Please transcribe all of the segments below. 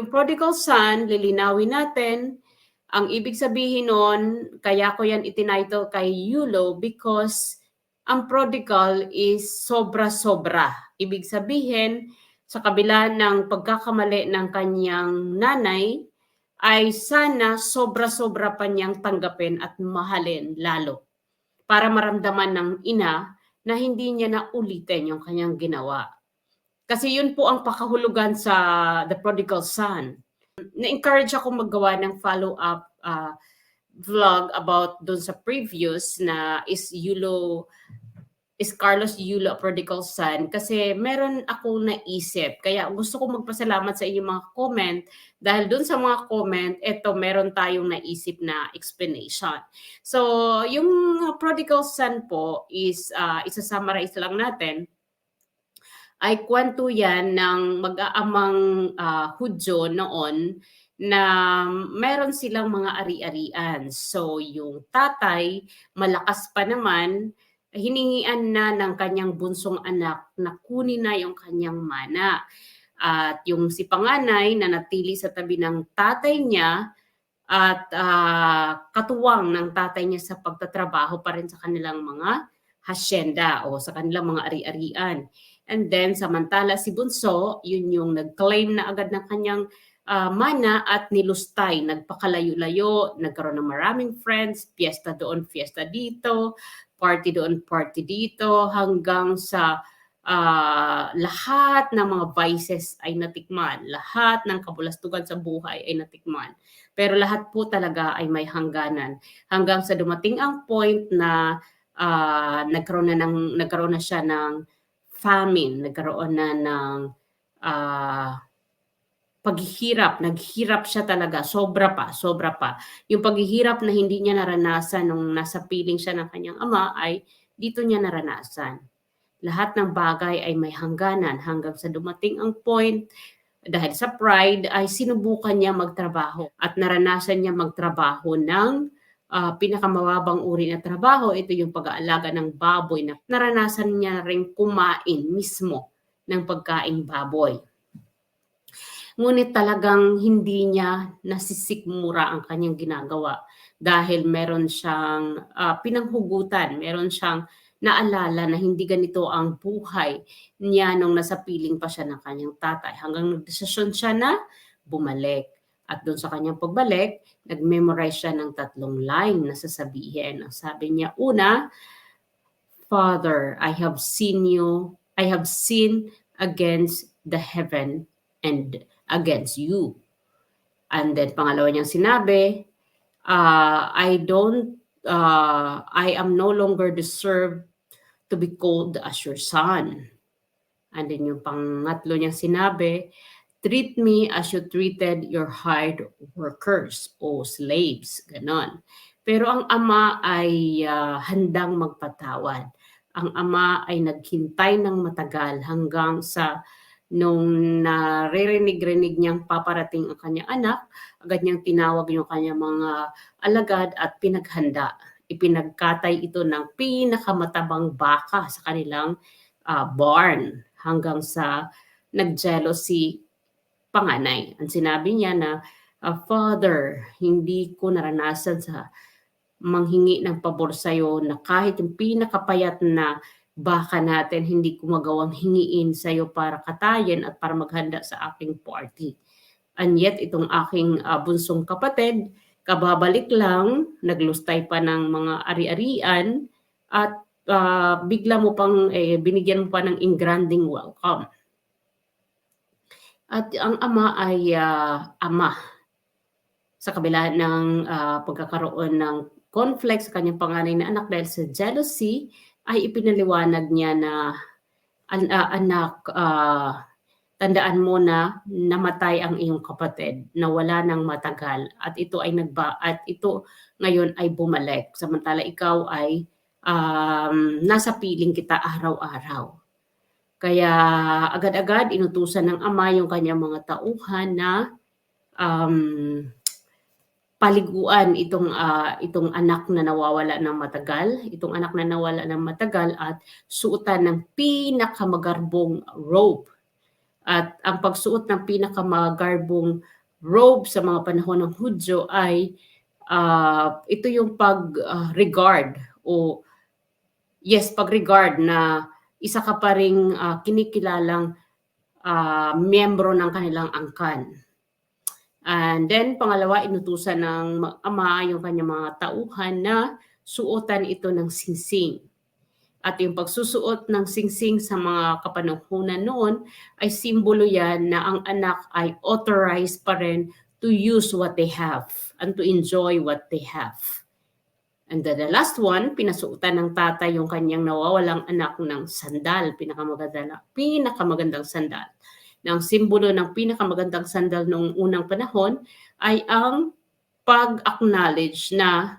yung prodigal son, lilinawin natin, ang ibig sabihin nun, kaya ko yan itinitle kay Yulo because ang prodigal is sobra-sobra. Ibig sabihin, sa kabila ng pagkakamali ng kanyang nanay, ay sana sobra-sobra pa niyang tanggapin at mahalin lalo para maramdaman ng ina na hindi niya na ulitin yung kanyang ginawa. Kasi yun po ang pakahulugan sa The Prodigal Son. Na-encourage ako maggawa ng follow-up uh, vlog about doon sa previous na is Yulo is Carlos Yulo a prodigal son kasi meron akong naisip. Kaya gusto ko magpasalamat sa inyong mga comment dahil doon sa mga comment, eto meron tayong naisip na explanation. So, yung prodigal son po is uh, isa-summarize lang natin ay kwento yan ng mag-aamang uh, Hudyo noon na meron silang mga ari-arian. So, yung tatay, malakas pa naman, hiningian na ng kanyang bunsong anak na kunin na yung kanyang mana. At yung si panganay na natili sa tabi ng tatay niya at uh, katuwang ng tatay niya sa pagtatrabaho pa rin sa kanilang mga hasyenda o sa kanilang mga ari-arian. And then samantala si Bunso, yun yung nag-claim na agad ng kanyang uh, mana at nilustay, nagpakalayo-layo, nagkaroon ng maraming friends, fiesta doon, fiesta dito, party doon, party dito, hanggang sa uh, lahat ng mga vices ay natikman, lahat ng kabulastugan sa buhay ay natikman. Pero lahat po talaga ay may hangganan. Hanggang sa dumating ang point na uh, nagkaroon na ng nagkaroon na siya ng famine, nagkaroon na ng uh, paghihirap, naghirap siya talaga, sobra pa, sobra pa. Yung paghihirap na hindi niya naranasan nung nasa piling siya ng kanyang ama ay dito niya naranasan. Lahat ng bagay ay may hangganan hanggang sa dumating ang point dahil sa pride ay sinubukan niya magtrabaho at naranasan niya magtrabaho ng uh, pinakamababang uri na trabaho. Ito yung pag-aalaga ng baboy na naranasan niya rin kumain mismo ng pagkaing baboy. Ngunit talagang hindi niya nasisikmura ang kanyang ginagawa dahil meron siyang uh, pinanghugutan, meron siyang naalala na hindi ganito ang buhay niya nung nasa piling pa siya ng kanyang tatay. Hanggang nagdesisyon siya na bumalik. At doon sa kanyang pagbalik, nag-memorize siya ng tatlong line na sasabihin. Ang sabi niya, una, Father, I have seen you, I have sinned against the heaven and against you. And then pangalawa niyang sinabi, uh, I don't, uh, I am no longer deserved to be called as your son. And then yung pangatlo niyang sinabi, treat me as you treated your hired workers o slaves. Ganon. Pero ang ama ay uh, handang magpatawad. Ang ama ay naghintay ng matagal hanggang sa nung naririnig-rinig niyang paparating ang kanyang anak, agad niyang tinawag yung kanyang mga alagad at pinaghanda. Ipinagkatay ito ng pinakamatabang baka sa kanilang uh, barn hanggang sa nagjelo si panganay. Ang sinabi niya na, uh, Father, hindi ko naranasan sa manghingi ng pabor sa iyo na kahit yung pinakapayat na baka natin hindi ko magawang hingiin sa iyo para katayin at para maghanda sa aking party. And yet, itong aking uh, bunsong kapatid, kababalik lang, naglustay pa ng mga ari-arian at uh, bigla mo pang eh, binigyan mo pa ng ingranding welcome. At ang ama ay uh, ama sa kabila ng uh, pagkakaroon ng conflict sa kanyang panganay na anak dahil sa jealousy, ay ipinaliwanag niya na an, uh, anak, uh, tandaan mo na namatay ang iyong kapatid, na wala nang matagal at ito ay nagba at ito ngayon ay bumalik samantala ikaw ay um, nasa piling kita araw-araw. Kaya agad-agad inutusan ng ama yung kanyang mga tauhan na um, paliguan itong uh, itong anak na nawawala ng matagal, itong anak na nawala ng matagal at suotan ng pinakamagarbong rope At ang pagsuot ng pinakamagarbong robe sa mga panahon ng Hudyo ay uh, ito yung pag-regard o yes, pag-regard na isa ka pa ring uh, kinikilalang uh, miyembro ng kanilang angkan. And then, pangalawa, inutusan ng ama yung kanyang mga tauhan na suotan ito ng singsing. At yung pagsusuot ng singsing sa mga kapanahunan noon ay simbolo yan na ang anak ay authorized pa rin to use what they have and to enjoy what they have. And then the last one, pinasuotan ng tatay yung kanyang nawawalang anak ng sandal, pinakamagandang, pinakamagandang sandal. Na simbolo ng pinakamagandang sandal noong unang panahon ay ang pag-acknowledge na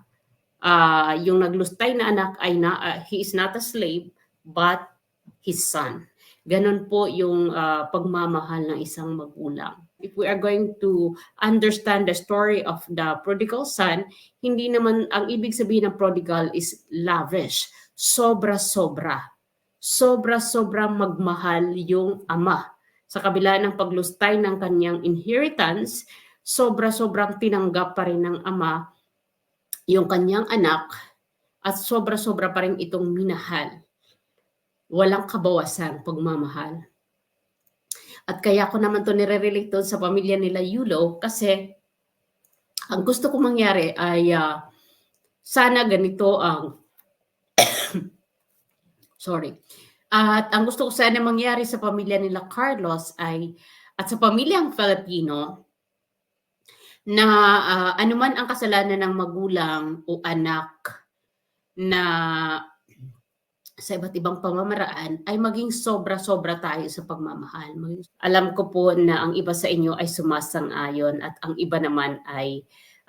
uh, yung naglustay na anak ay na, uh, he is not a slave but his son. Ganon po yung uh, pagmamahal ng isang magulang. If we are going to understand the story of the prodigal son, hindi naman ang ibig sabihin ng prodigal is lavish. Sobra-sobra. Sobra-sobra magmahal yung ama. Sa kabila ng paglustay ng kanyang inheritance, sobra-sobrang tinanggap pa rin ng ama yung kanyang anak at sobra-sobra pa rin itong minahal. Walang kabawasan pagmamahal. At kaya ko naman to nire-relate sa pamilya nila Yulo kasi ang gusto ko mangyari ay uh, sana ganito ang sorry. At ang gusto ko sana mangyari sa pamilya nila Carlos ay at sa pamilyang Filipino na uh, anuman ang kasalanan ng magulang o anak na sa iba't ibang pamamaraan ay maging sobra-sobra tayo sa pagmamahal. Alam ko po na ang iba sa inyo ay sumasang-ayon at ang iba naman ay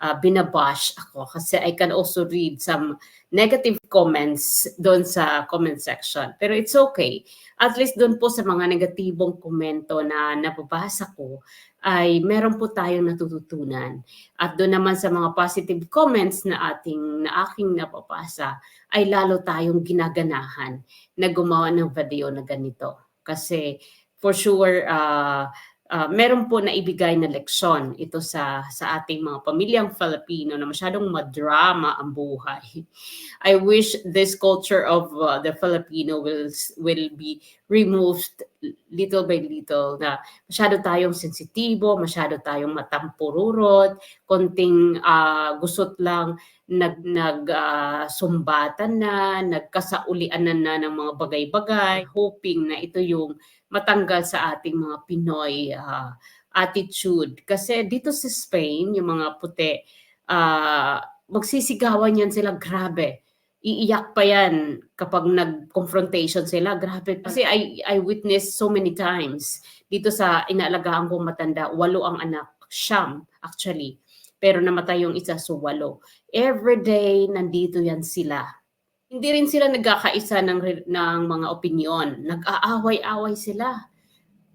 uh, binabash ako kasi I can also read some negative comments doon sa comment section. Pero it's okay. At least doon po sa mga negatibong komento na nababasa ko ay meron po tayong natututunan. At doon naman sa mga positive comments na ating na aking napapasa ay lalo tayong ginaganahan na gumawa ng video na ganito. Kasi for sure uh, uh, meron po na ibigay na leksyon ito sa sa ating mga pamilyang Filipino na masyadong madrama ang buhay. I wish this culture of uh, the Filipino will will be removed little by little na masyado tayong sensitibo, masyado tayong matampururot, konting uh, gusot lang nag nag uh, sumbatan na, nagkasaulian na ng mga bagay-bagay, hoping na ito yung matanggal sa ating mga Pinoy uh, attitude. Kasi dito sa Spain, yung mga puti, uh, magsisigawan yan sila, grabe. Iiyak pa yan kapag nag-confrontation sila. Grabe. Kasi I, I witnessed so many times dito sa inaalagaan kong matanda, walo ang anak. Siyam, actually. Pero namatay yung isa, so walo. Every day, nandito yan sila hindi rin sila nagkakaisa ng, ng mga opinion. Nag-aaway-away sila.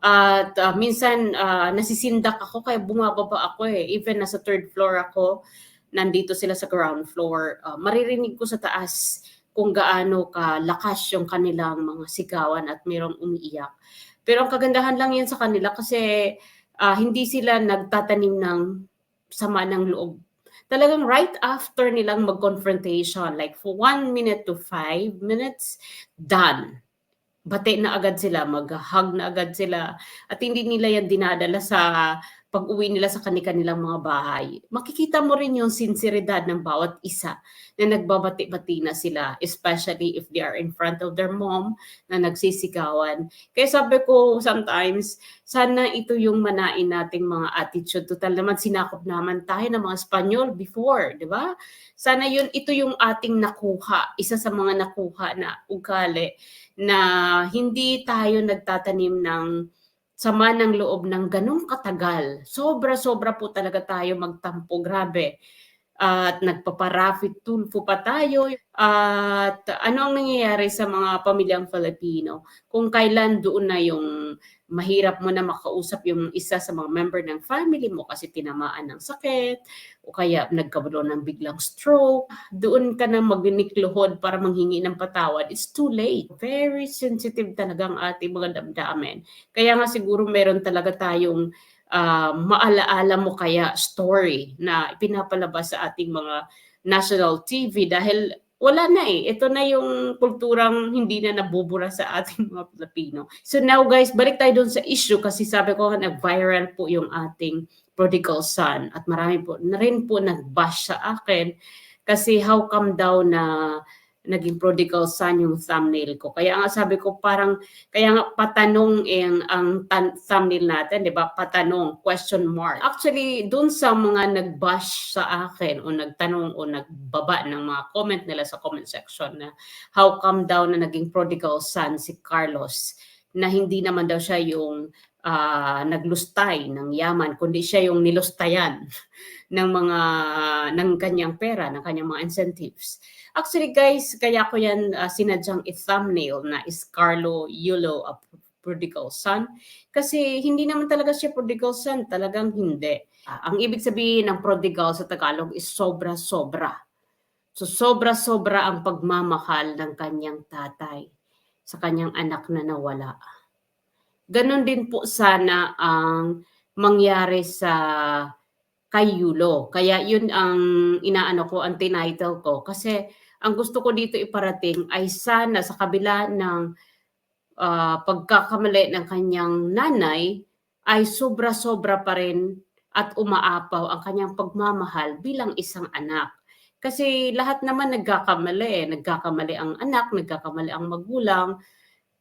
At uh, minsan uh, nasisindak ako kaya bumababa ako eh. Even nasa third floor ako, nandito sila sa ground floor. Uh, maririnig ko sa taas kung gaano kalakas yung kanilang mga sigawan at mayroong umiiyak. Pero ang kagandahan lang yan sa kanila kasi uh, hindi sila nagtatanim ng sama ng loob talagang right after nilang mag-confrontation, like for one minute to five minutes, done. Bate na agad sila, mag-hug na agad sila. At hindi nila yan dinadala sa pag-uwi nila sa kanilang mga bahay, makikita mo rin yung sinseridad ng bawat isa na nagbabati-bati na sila, especially if they are in front of their mom na nagsisigawan. Kaya sabi ko sometimes, sana ito yung manain nating mga attitude. Total naman sinakop naman tayo ng mga Espanyol before, di ba? Sana yun, ito yung ating nakuha, isa sa mga nakuha na ugali na hindi tayo nagtatanim ng sama ng loob ng ganong katagal. Sobra-sobra po talaga tayo magtampo. Grabe. At nagpaparafit tulfo pa tayo. At ano ang nangyayari sa mga pamilyang Filipino kung kailan doon na yung mahirap mo na makausap yung isa sa mga member ng family mo kasi tinamaan ng sakit o kaya nagkaroon ng biglang stroke. Doon ka na magnikluhod para manghingi ng patawad. It's too late. Very sensitive talaga ang ating mga damdamin. Kaya nga siguro meron talaga tayong uh, maalaala mo kaya story na ipinapalabas sa ating mga national TV dahil wala na eh. Ito na yung kulturang hindi na nabubura sa ating mga Pilipino. So now guys, balik tayo dun sa issue kasi sabi ko nag-viral po yung ating prodigal son at marami po na rin po nag-bash sa akin kasi how come daw na naging prodigal son yung thumbnail ko. Kaya nga sabi ko parang, kaya nga patanong ang, ang tan- thumbnail natin, di ba? Patanong, question mark. Actually, dun sa mga nag-bash sa akin o nagtanong o nagbaba ng mga comment nila sa comment section na how come daw na naging prodigal son si Carlos na hindi naman daw siya yung uh, naglustay ng yaman, kundi siya yung nilustayan ng mga ng kanyang pera, ng kanyang mga incentives. Actually guys, kaya ko yan uh, sinadyang i-thumbnail na is Carlo Yulo a prodigal son kasi hindi naman talaga siya prodigal son, talagang hindi. Uh, ang ibig sabihin ng prodigal sa Tagalog is sobra-sobra. So sobra-sobra ang pagmamahal ng kanyang tatay sa kanyang anak na nawala. Ganon din po sana ang mangyari sa kay Yulo. Kaya yun ang inaano ko, ang tinitle ko. Kasi ang gusto ko dito iparating ay sana sa kabila ng uh, pagkakamali ng kanyang nanay ay sobra-sobra pa rin at umaapaw ang kanyang pagmamahal bilang isang anak. Kasi lahat naman nagkakamali. Nagkakamali ang anak, nagkakamali ang magulang.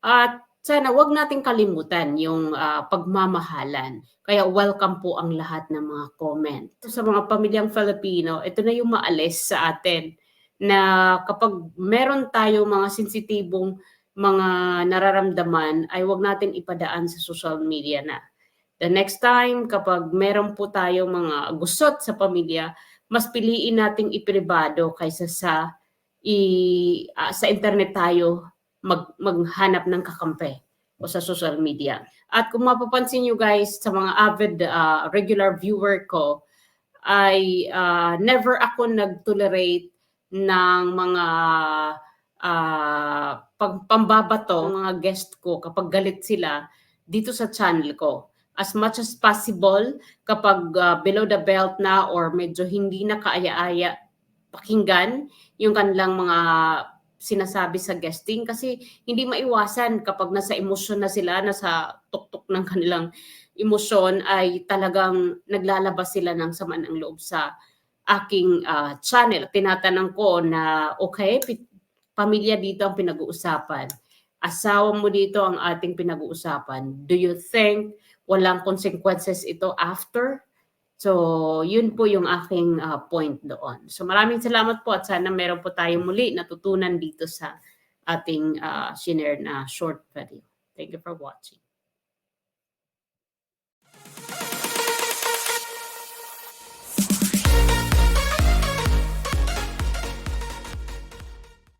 At sana wag nating kalimutan yung uh, pagmamahalan. Kaya welcome po ang lahat ng mga comment. Sa mga pamilyang Filipino, ito na yung maalis sa atin na kapag meron tayo mga sensitibong mga nararamdaman ay wag natin ipadaan sa social media na. The next time kapag meron po tayo mga gusot sa pamilya, mas piliin nating ipribado kaysa sa i, uh, sa internet tayo mag, maghanap ng kakampi o sa social media. At kung mapapansin nyo guys sa mga avid uh, regular viewer ko, ay uh, never ako nag-tolerate ng mga uh, pambabato ng mga guest ko kapag galit sila dito sa channel ko. As much as possible, kapag uh, below the belt na or medyo hindi na kaaya-aya pakinggan yung kanilang mga sinasabi sa guesting kasi hindi maiwasan kapag nasa emosyon na sila, nasa tuktok ng kanilang emosyon ay talagang naglalabas sila ng sama ng loob sa aking uh, channel. Tinatanong ko na, okay, pamilya dito ang pinag-uusapan. Asawa mo dito ang ating pinag-uusapan. Do you think walang consequences ito after? So, yun po yung aking uh, point doon. So, maraming salamat po at sana meron po tayong muli natutunan dito sa ating uh, shinare na short video. Thank you for watching.